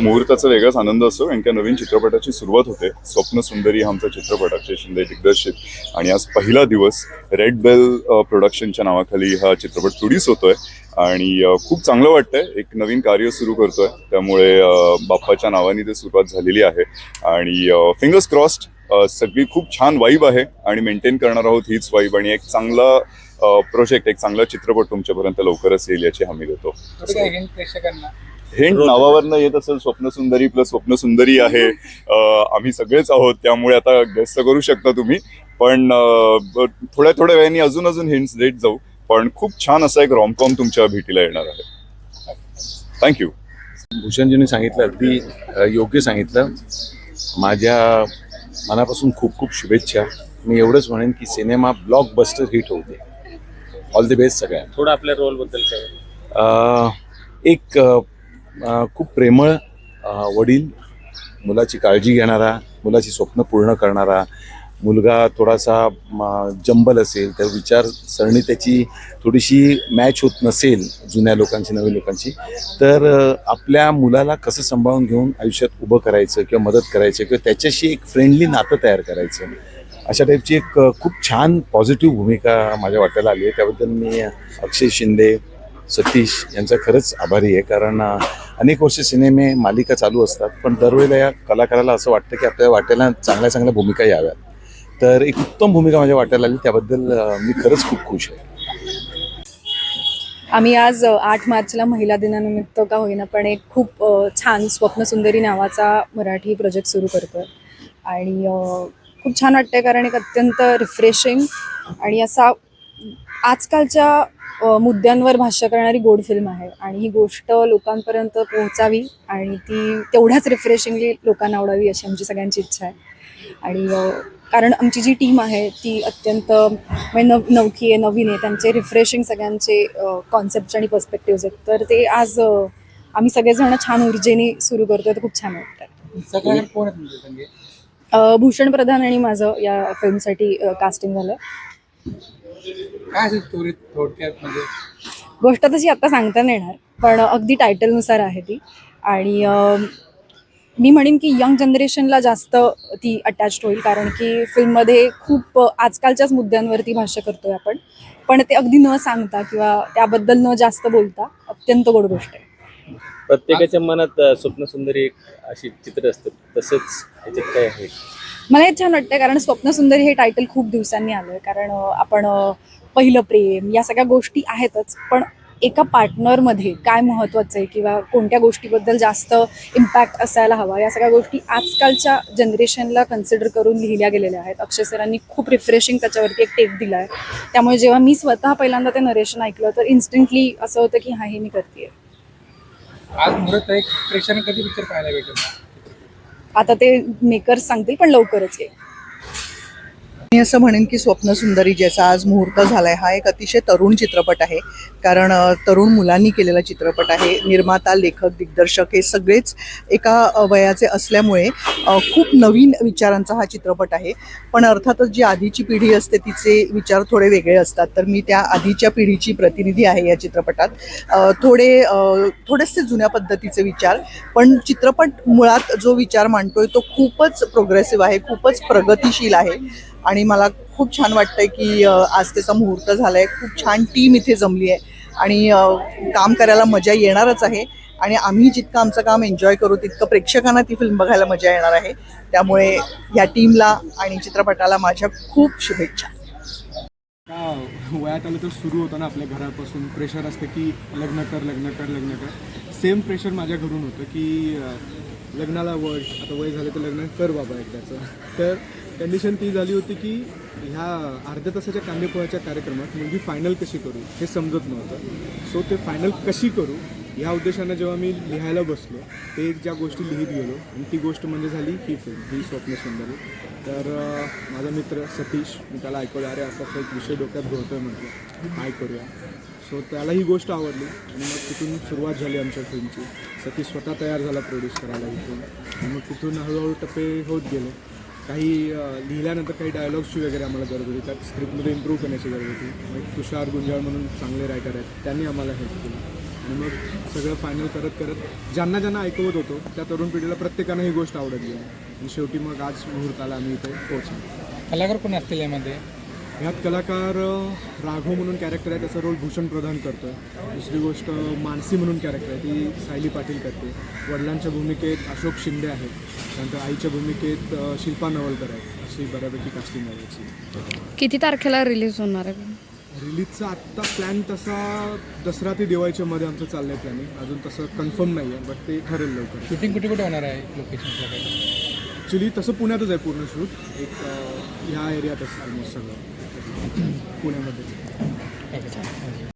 मुहूर्ताचा वेगळाच आनंद असतो. कारण त्या नवीन चित्रपटाची सुरुवात होते. स्वप्न सुंदरी हा आमचा चित्रपट अक्षय शिंदे दिग्दर्शित. आणि आज पहिला दिवस रेड बेल प्रोडक्शनच्या नावाखाली हा चित्रपट प्रोड्यूस होतोय. आणि खूप चांगलं वाटतंय. एक नवीन कार्य सुरू करतोय. त्यामुळे बाप्पाच्या नावाने ते सुरुवात झालेली आहे. आणि फिंगर्स क्रॉस्ड सगळी खूप छान वाईब आहे. आणि मेंटेन करणार आहोत हीच वाईब आणि एक चांगला प्रोजेक्ट एक चांगला चित्रपट तुमच्यापर्यंत लवकरच येईल याची हमी देतो. हिंट प्रेक्षकांना? हिंट नावावरनं येत असेल स्वप्न सुंदरी प्लस स्वप्न सुंदरी आहे. अं, आम्ही सगळेच आहोत त्यामुळे आता गेस्ट करू शकता तुम्ही. पण थोड्या थोड्या वेळाने अजून अजून हिंट्स देत जाऊ. पण खूप छान असा एक रॉमकॉम तुमच्या भेटीला येणार आहे. थँक्यू भूषणजींनी सांगितलं अगदी योग्य सांगितलं. माझ्या मनापासून खूप खूप शुभेच्छा. मी एवढंच म्हणेन की सिनेमा ब्लॉकबस्टर हिट होऊ दे. ऑल द बेस्ट सगळ्यांना. थोडं आपल्या रोलबद्दल काय? एक खूप प्रेमळ वडील मुलाची काळजी घेणारा मुलाची स्वप्न पूर्ण करणारा मुलगा थोडासा जंबल असेल तर विचारसरणी त्याची थोडीशी मॅच होत नसेल जुन्या लोकांची नवीन लोकांची तर आपल्या मुलाला कसं सांभाळून घेऊन आयुष्यात उभं करायचं किंवा मदत करायचं किंवा त्याच्याशी एक फ्रेंडली नातं तयार करायचं अशा टाईपची एक खूप छान पॉझिटिव्ह भूमिका माझ्या वाट्याला आली आहे. त्याबद्दल मी अक्षय शिंदे सतीश यांचा खरंच आभारी आहे. कारण अनेक वर्ष सिनेमे मालिका चालू असतात पण दरवेळेला या कलाकाराला असं वाटतं की आपल्या वाट्याला चांगल्या चांगल्या भूमिका याव्यात. तर एक उत्तम भूमिका माझ्या वाट्याला आली. त्याबद्दल मी खरंच खूप खुश आहे. आम्ही आज आठ मार्चला महिला दिनानिमित्त का होईना पण एक खूप छान स्वप्नसुंदरी नावाचा मराठी प्रोजेक्ट सुरू करतो आणि खूप छान वाटतंय कारण एक अत्यंत रिफ्रेशिंग आणि असा आजकालच्या मुद्द्यांवर भाष्य करणारी गोड फिल्म आहे. आणि ही गोष्ट लोकांपर्यंत पोहोचावी आणि ती तेवढ्याच रिफ्रेशिंगली लोकांना आवडावी अशी आमची सगळ्यांची इच्छा आहे. आणि कारण आमची जी टीम आहे ती अत्यंत म्हणजे नव नवखी आहे नवीन आहे. त्यांचे रिफ्रेशिंग सगळ्यांचे कॉन्सेप्ट आणि पर्स्पेक्टिव्ह आहेत. तर ते आज आम्ही सगळेजण छान ऊर्जेने सुरू करतोय. तर खूप छान वाटतं भूषण प्रधान आणि माझं या फिल्मसाठी कास्टिंग झालं. काय थोडक्यात म्हणजे? गोष्ट तशी आत्ता सांगता नाही येणार पण अगदी टायटलनुसार आहे ती. आणि मी म्हणेन की यंग जनरेशनला जास्त ती अटॅच्ड होईल कारण की फिल्ममध्ये खूप आजकालच्याच मुद्द्यांवरती भाष्य करतोय आपण. पण ते अगदी न सांगता किंवा त्याबद्दल न जास्त बोलता अत्यंत गोड गोष्ट आहे. प्रत्येकाच्या मनात स्वप्न सुंदरी एक अशी चित्र असतात तसंच ह्याच्यात काय आहे? मला हे छान वाटतं कारण स्वप्न सुंदरी हे टायटल खूप दिवसांनी आलं कारण आपण पहिलं प्रेम या सगळ्या गोष्टी आहेतच. पण एका पार्टनरमध्ये काय महत्त्वाचं आहे? किंवा कोणत्या गोष्टीबद्दल जास्त इम्पॅक्ट असायला हवा? या सगळ्या गोष्टी आजकालच्या जनरेशनला कन्सिडर करून लिहिल्या गेलेल्या आहेत. अक्षय सरांनी खूप रिफ्रेशिंग त्याच्यावरती एक टेप दिला आहे त्यामुळे जेव्हा मी स्वतः पहिल्यांदा ते नरेशन ऐकलं तर इन्स्टंटली असं होतं की हा हे मी करते आज मुहूर्त एक प्रेक्षकांना कधी पिक्चर पाहायला भेटेल? आता ते मेकर्स सांगतील पण लवकरच आहे मी असं म्हणेन की स्वप्न सुंदरी ज्याचा आज मुहूर्त झालाय हा एक अतिशय तरुण चित्रपट आहे. कारण तरुण मुलांनी केलेला चित्रपट आहे. निर्माता लेखक दिग्दर्शक हे सगळेच एका वयाचे असल्यामुळे खूप नवीन विचारांचा हा चित्रपट आहे. पण अर्थातच जी आधीची पिढी असते तिचे विचार थोडे वेगळे असतात. तर मी त्या आधीच्या पिढीची प्रतिनिधी आहे या चित्रपटात. थोडे थोडेसे जुन्या पद्धतीचे विचार. पण चित्रपट मुळात जो विचार मांडतोय तो खूपच प्रोग्रेसिव्ह आहे खूपच प्रगतिशील आहे. आणि मला खूप छान वाटतंय की आज त्याचा मुहूर्त झाला आहे खूप छान टीम इथे जमली आहे. आणि काम करायला मजा येणारच आहे. आणि आम्ही जितकं आमचं काम एन्जॉय करू तितकं प्रेक्षकांना ती फिल्म बघायला मजा येणार आहे. त्यामुळे या टीमला आणि चित्रपटाला माझ्या खूप शुभेच्छा. वयात आलं तर सुरू होतं ना आपल्या घरापासून. प्रेशर असतं की लग्न कर लग्न कर लग्न कर. सेम प्रेशर माझ्या घरून होतं की लग्नाला वय आता वय झालं तर लग्न कर बाबा एकदाचं. तर कंडिशन ती झाली होती की ह्या अर्ध्या तासाच्या कांदेपोळ्याच्या कार्यक्रमात मुलगी फायनल कशी करू हे समजत नव्हतं. सो ते फायनल कशी करू ह्या उद्देशानं जेव्हा मी लिहायला बसलो ते एक ज्या गोष्टी लिहित गेलो आणि ती गोष्ट म्हणजे झाली ही फिल्म ही स्वप्न सुंदरी. तर माझा मित्र सतीश मी त्याला ऐकवलं अरे असा एक विषय डोक्यात घोळतोय म्हटलं. काय करूया? सो त्याला ही गोष्ट आवडली आणि मग तिथून सुरुवात झाली आमच्या फिल्मची सतीश स्वतः तयार झाला प्रोड्यूस करायला इथून. आणि मग तिथून हळूहळू टप्पे होत गेले. काही लिहिल्यानंतर काही डायलॉग्सची वगैरे आम्हाला गरज होती. त्यात स्क्रिप्टमध्ये इम्प्रूव्ह करण्याची गरज होती. मग तुषार गुंजाळ म्हणून चांगले रायटर आहेत त्यांनी आम्हाला हेल्प केली. आणि मग सगळं फायनल करत करत ज्यांना ज्यांना ऐकवत होतो त्या तरुण पिढीला प्रत्येकानं ही गोष्ट आवडत गेली. आणि शेवटी मग आज मुहूर्ताला आम्ही इथे पोहोचलो. कलाकार कोण असतील यामध्ये? ह्यात कलाकार राघव म्हणून कॅरेक्टर आहे त्याचा रोल भूषण प्रधान करतो दुसरी गोष्ट मानसी म्हणून कॅरेक्टर आहे ती सायली पाटील करते. वडिलांच्या भूमिकेत अशोक शिंदे आहेत. त्यानंतर आईच्या भूमिकेत शिल्पा नवलकर आहेत. अशी बऱ्यापैकी कास्टिंग आहे याची. किती तारखेला रिलीज होणार आहे? रिलीजचा आत्ता प्लॅन तसा दसरा ते दिवाळीच्या मध्ये आमचं चाललं आहे प्लॅनिंग अजून तसं कन्फर्म नाही आहे बट ते ठरेल लवकर. शूटिंग कुठे कुठे होणार आहे लोकेशनला काही ॲक्च्युली तसं पुण्यातच आहे पूर्ण शूट एक ह्या एरियातच ऑलमोस्ट सगळं. पुण्यामध्येच ओके चालेल